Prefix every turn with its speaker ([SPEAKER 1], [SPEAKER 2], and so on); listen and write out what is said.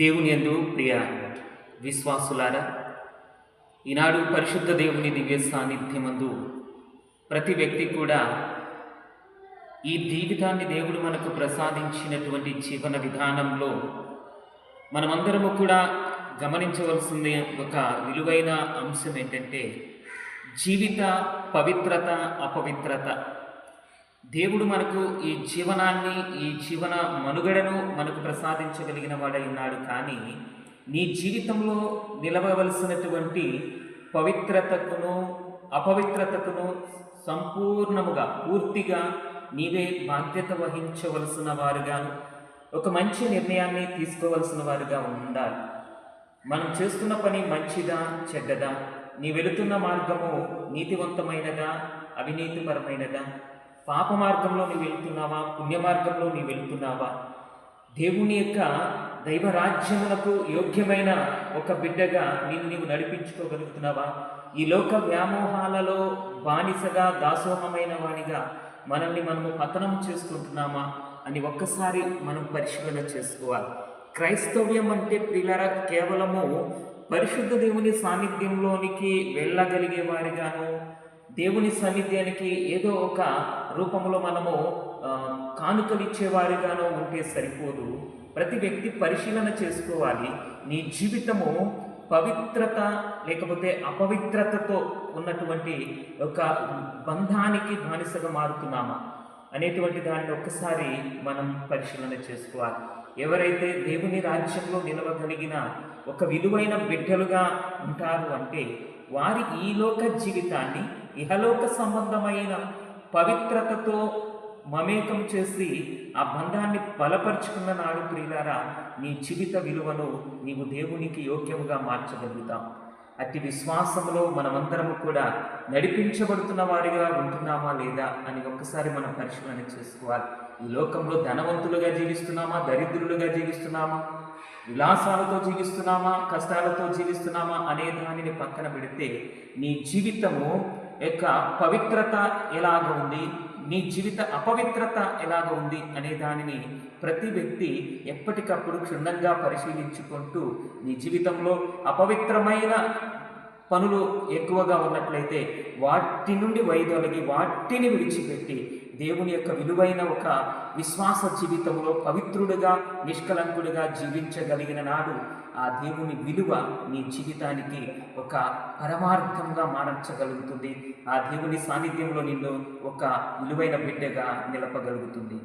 [SPEAKER 1] దేవుని యందు ప్రియ విశ్వాసులారా ఈనాడు పరిశుద్ధ దేవుని దివ్య సాన్నిధ్యమందు ప్రతి వ్యక్తి కూడా ఈ జీవితాన్ని దేవుడు మనకు ప్రసాదించినటువంటి జీవన విధానంలో మనమందరము కూడా గమనించవలసింది ఒక విలువైన అంశం ఏంటంటే జీవిత పవిత్రత అపవిత్రత. దేవుడు మనకు ఈ జీవనాన్ని ఈ జీవన మనుగడను మనకు ప్రసాదించగలిగిన వాడై ఉన్నాడు. కానీ నీ జీవితంలో నిలవవలసినటువంటి పవిత్రతకును అపవిత్రతకును సంపూర్ణముగా పూర్తిగా నీవే బాధ్యత వహించవలసిన వారుగాను ఒక మంచి నిర్ణయాన్ని తీసుకోవలసిన వారుగా ఉండాలి. మనం చేస్తున్న పని మంచిదా చెడ్డదా? నీ వెళుతున్న మార్గము నీతివంతమైనదా అవినీతిపరమైనదా? పాప మార్గంలో నీవు వెళ్తున్నావా? పుణ్య మార్గంలో నీవు వెళ్తున్నావా? దేవుని యొక్క దైవరాజ్యములకు యోగ్యమైన ఒక బిడ్డగా నేను నీవు నడిపించుకోగలుగుతున్నావా? ఈ లోక వ్యామోహాలలో బానిసగా దాసోహమైన వాడిగా మనల్ని మనము పతనం చేసుకుంటున్నామా అని ఒక్కసారి మనం పరిశీలన చేసుకోవాలి. క్రైస్తవ్యం అంటే పిల్లర కేవలము పరిశుద్ధ దేవుని సాన్నిధ్యంలోనికి వెళ్ళగలిగే వారిగాను దేవుని సాన్నిధ్యానికి ఏదో ఒక రూపంలో మనము ఆ, కానుకలు ఇచ్చేవారిగానో ఉంటే సరిపోదు. ప్రతి వ్యక్తి పరిశీలన చేసుకోవాలి. నీ జీవితము పవిత్రత లేకపోతే అపవిత్రతతో ఉన్నటువంటి ఒక బంధానికి బానిసగా మారుతున్నామా? అనేటువంటి దాన్ని ఒక్కసారి మనం పరిశీలన చేసుకోవాలి. ఎవరైతే దేవుని రాజ్యంలో నిలవగలిగిన ఒక విలువైన బిడ్డలుగా ఉంటారు అంటే వారి ఈ లోక జీవితాన్ని ఇహలోక సంబంధమైన పవిత్రతతో మమేకం చేసి ఆ బంధాన్ని బలపరుచుకున్న నాడు ప్రియులారా నీ జీవిత విలువను నీవు దేవునికి యోగ్యముగా మార్చగలుగుతాం అట్టి విశ్వాసంలో మనమందరము కూడా నడిపించబడుతున్న వారిగా ఉంటున్నామా లేదా అని ఒక్కసారి మనం పరిశీలన చేసుకోవాలి. ఈ లోకంలో ధనవంతులుగా జీవిస్తున్నామా దరిద్రులుగా జీవిస్తున్నామా? విలాసాలతో జీవిస్తున్నామా? కష్టాలతో జీవిస్తున్నామా? అనే దానిని పక్కన పెడితే నీ జీవితము యొక్క పవిత్రత ఎలాగ ఉంది? నీ జీవిత అపవిత్రత ఎలాగ ఉంది? అనే దానిని ప్రతి వ్యక్తి ఎప్పటికప్పుడు క్షుణ్ణంగా పరిశీలించుకుంటూ నీ జీవితంలో అపవిత్రమైన పనులు ఎక్కువగా ఉన్నట్లయితే వాటి నుండి వైదొలగి వాటిని విడిచిపెట్టి దేవుని యొక్క విలువైన ఒక విశ్వాస జీవితంలో పవిత్రుడుగా నిష్కలంకుడుగా జీవించగలిగిన నాడు ఆ దేవుని విలువ నీ జీవితానికి ఒక పరమార్థంగా మారచగలుగుతుంది. ఆ దేవుని సాన్నిధ్యంలో నిన్ను ఒక విలువైన బిడ్డగా నిలపగలుగుతుంది.